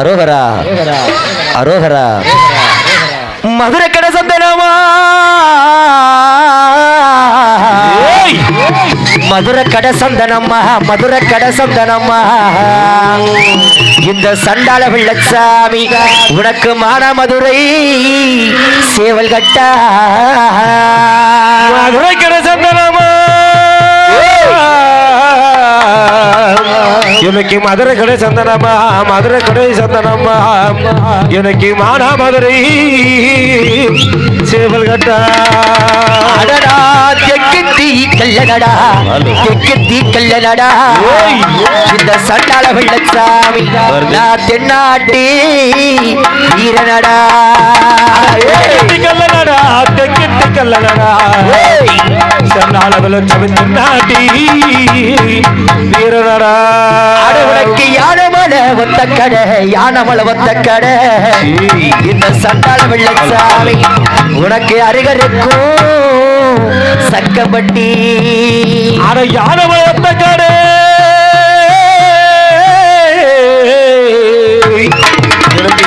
அரோகரா. அரோகரா. மதுரை கடை சந்தனமா. மதுரை கடை சந்தனம்மா மதுரை கடை சந்தனம்மா இந்த சண்டாள வெள்ளச்சாமி உனக்கு மான மதுரை சேவல் கட்டா. மதுரை கடை சந்தனமா. எனக்கு மதுரை கடை சந்தனமா மதுரை கடை சந்தனமா எனக்கு மானா மதுரை. சேவல் கட்டா. அடடா தெற்கு தீ கல்லடா தெற்கு தீ கல்லடா. இந்த சண்டாள வெள்ளச்சாமி நான் தென்னாட்டி வீரனடா. தெக்கெட்டி கல்லனடா தெக்கெட்டி சன்னால விளச்சவன் நாட்டி. வீரனடா அடவுனக்கு யானமல ஒத்த கடை யானமல ஒத்த கடை. இந்த சண்டாள வெள்ளச்சாமி உனக்கு அருகருக்கும். சக்கப்பட்டி அட யானை வளர்த்த கடை.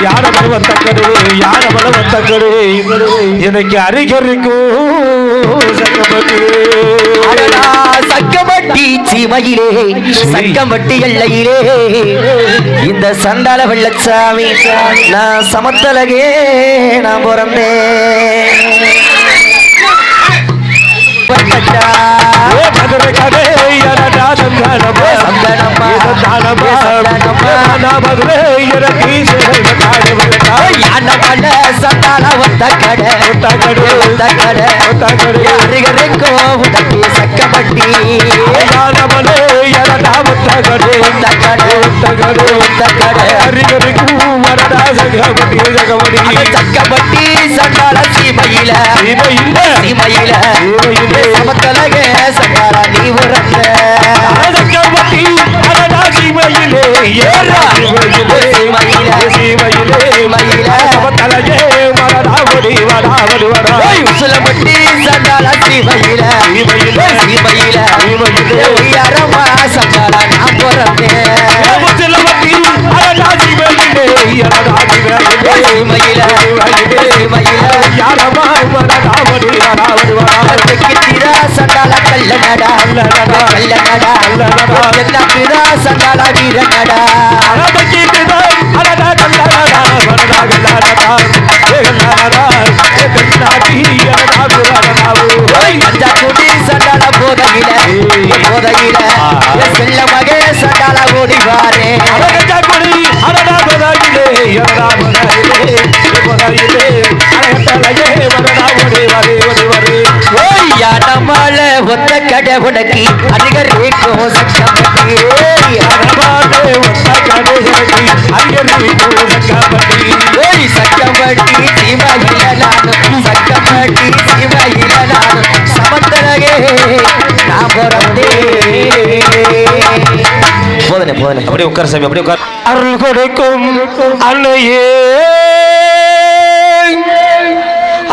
யானை வளர்த்த கடை யானை வளர்த்த கடை எனக்கு அருகருக்கும் சக்கமட்டி சீமையிலே சக்கமட்டி எல்லையிலே. இந்த சண்டால வெள்ளச்சாமி நான் சமத்தலகே நான் பிறந்தேன். மதுரை சந்தனமா சந்தனமா. ஏ மதுரை சண்டால ஒத்த கடை ஒத்த கடை. ஒத்த கடை ஒத்த கடை. அருகருக்கோ உனக்கு சக்கமட்டி யானமலே எனடா முத்த கடை ஒத்த கடை ஒத்த கடை ஒத்த கடை அருகருக்கும் வரடா சகமடி சகமடி அந்த சக்கப்பட்டி யானமால ஒத்த கடை உனக்கு அதிகரிக்கும் சட்டப்பட்டி ஓய் சட்டப்பட்டி சீமையில நானும் சட்டப்பட்டி சீமையில நானும் சமந்தரகே நான் பிறந்தேன் போதனே போதனே அப்படியே உட்கார சாமி அப்படியே உட்கார். அருள் கொடுக்கும் அன்னையே.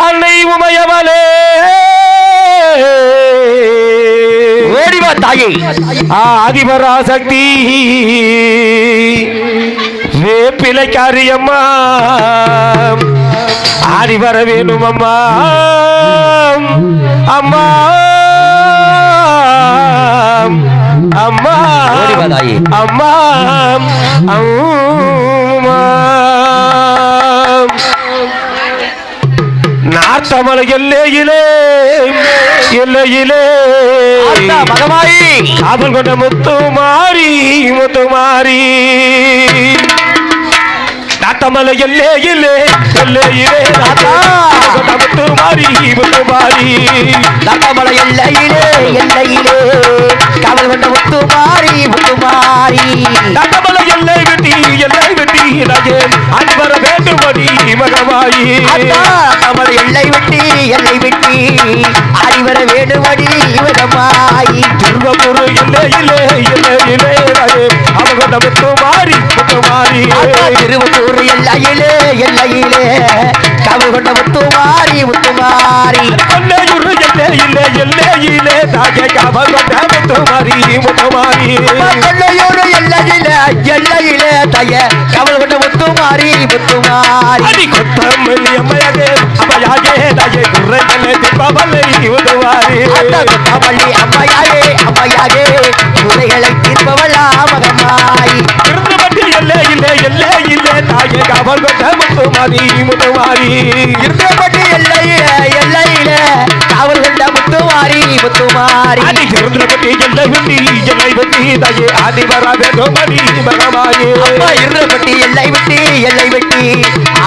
அன்னை உமையவளே. தாயே. ஆதிபராசக்தி வேப்பிலை காரியம்மா ஆடி வர வேணும் அம்மா. அம்மா. அம்மா. அம்மா. அம்மா எல்லையிலே எல்லையிலே மகமாயி காதல் கொண்ட முத்து மாறி முத்து மாறி நாத்தமலை எல்லையிலே எல்லையிலே நாத்தா. முத்து மாறி முத்து மாறி தங்கமலை எல்லையிலே எல்லையிலே. காவல் கொண்ட முத்து மாறி முத்து மாறி நாத்தமலை எல்லை விட்டி எல்லை அடி வர வேண்டுமடி மகமாயி தங்கமலை எல்லை விட்டி எல்லை விட்டி அறிவர வேணுமடி இவரமாயி திருவபுர நஜேன் அவன் கொண்ட முத்து மாறி மாறி. திருவத்தூர் எல்லையிலே எல்லையிலே. காவல் கொண்ட முத்து மாறி முத்து மாறி கொல்லையுரு எல்லையிலே எல்லையிலே தாகை காவல் கொண்ட முத்து மாறி முத்து மாறி கொள்ளையோடு எல்லையிலே எல்லையிலே தாய கவல் கொண்ட முத்துமாரி முத்துமாரி. அடி கொத்தமல்லி அம்மையாகே அம்மையாகே தாயே குறைகளை உதவாரி கொத்தமல்லி அம்மையாகே குறைகளை தீர்ப்பவளா மகமாய். இல்லை எல்லே இல்லை தாயே காவல் கொண்ட முத்துமாரி முதுவாரி இருந்தபடி எல்லையில எல்லையில காவல் கொண்ட முத்துமாரி முத்துமாரி. அடி இருந்தபட்டி எல்லை வெட்டி எல்லை வெட்டி தாயே ஆதி வரா வேண்டுமடி மகமாயே அம்மா இருந்தபட்டி எல்லை விட்டு எல்லை வெட்டி.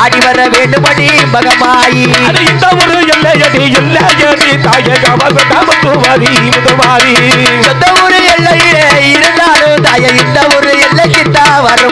ஆடி வர வேண்டுமடி மகமாயி அது இந்த ஒரு எல்லையடி எல்லையடி தாயே காவல் கொண்ட முத்துமாரி முதுவாரி சொந்த ஊரு எல்லையில இருந்தாலும் தாய இந்த ஒரு எல்லைக்குத்தான்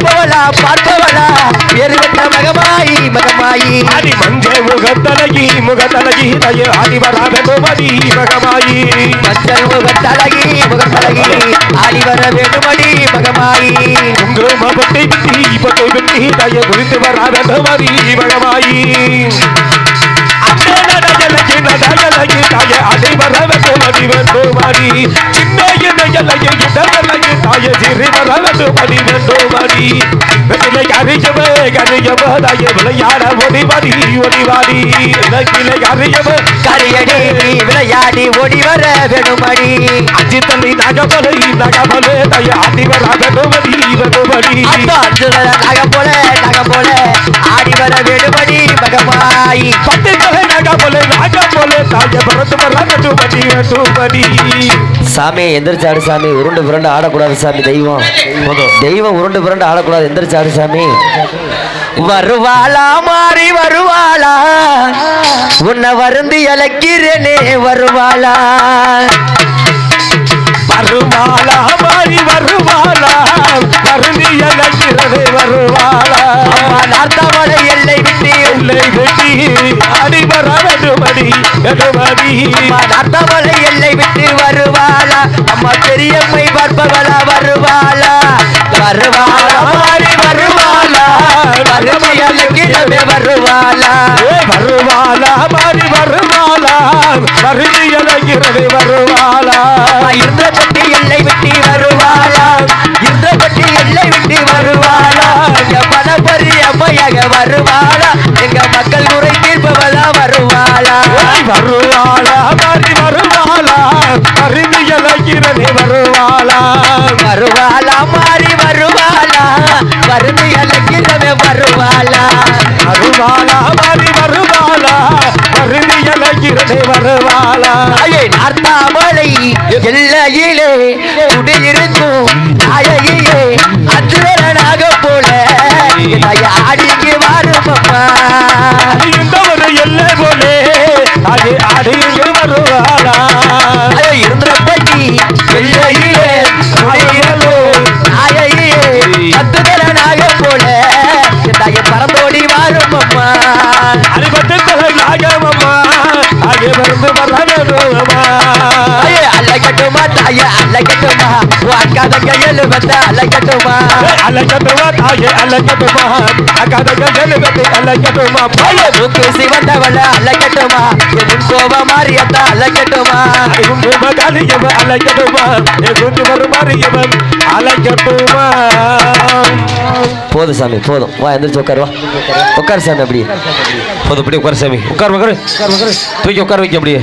பார்ப்பவளா பார்ப்பவளா வேறு பெற்ற மகமாயி மகமாயி. அடி மஞ்ச முகத்தலகி முகத்தலகி தாயே ஆடி வராத முதுமாரி மகமாயி. மஞ்சள் முகத்தழகி முகத்தழகி ஆடி வர வேண்டுமடி மகமாயி. குங்கும பட்டை விட்டி பட்டை விட்டி தாயே குறித்து வராத முதுமாரி மகமாயி வராத முதுமாரி முதுமாரி சின்ன இடலகி தாயே சிறி வராத முதுமாரி முதுமாரி வெற்றிலை அறியவ அறியவ தாயே விளையாட ஒடிவாடி ஒடிவாடி இலக்கிலை அறியவ கரியடி விளையாடி நகபலை நகபலே தாயே வேணுமடி மகமாயி நகபலே சாமி எந்திரிச்சாடு சாமி. உருண்டு புரண்டு ஆடக்கூடாது சாமி தெய்வம். தெய்வம் உருண்டு புரண்டு ஆடக்கூடாது. எந்திரிச்சாடு சாமி. வருவாளா மாறி வருவாளா? உன்னை வருந்து இழக்கிறேனே வருவாளா? வருவாளா மாறி வருவாளா? வருந்து இழக்கிறது வருவாளா? நார்த்தவளை எல்லை விட்டு எல்லை வெட்டி நடுமடி அம்மா நார்த்தாமலை எல்லை விட்டு வருவாளா? அம்மா பெரியம்மை பார்ப்பவளா வருவாளா? வருவாளா மாறி வருவாளா? வறுமை இழக்கிறவே வருவாளா? வருவாளா மாறி வருவாளா? இழக்கிறது வருவாளா? அம்மா இருந்தபட்டி எல்லை விட்டு அடிபட்டு தலையாகமம்மா அங்கே வந்து வரவேணுமா ஐயே, தாய அலைக்கட்டுமா? உன் எழுபத்த அலைக்கட்டுமா? அலக்கட்டுமா? தாயே அலக்கட்டுமா? அக்கா எழுபத்தி அலக்கட்டுமா ஐயே, மூக்கு சிவந்தவள கோப மாறியத்தா அலைக்கட்டுமா குண்டு மகாலியவ அலக்கட்டுமா குண்டு வருமாறியவன் அலக்கட்டுமா போதும் சாமி போதும். வா எந்திரிச்சு உட்காரு வா. உட்காரு சாமி அப்படி போதும் இப்படி உட்கார சாமி. உட்கார் உட்காரு. தூக்கி உட்கார வைக்க அப்படியே.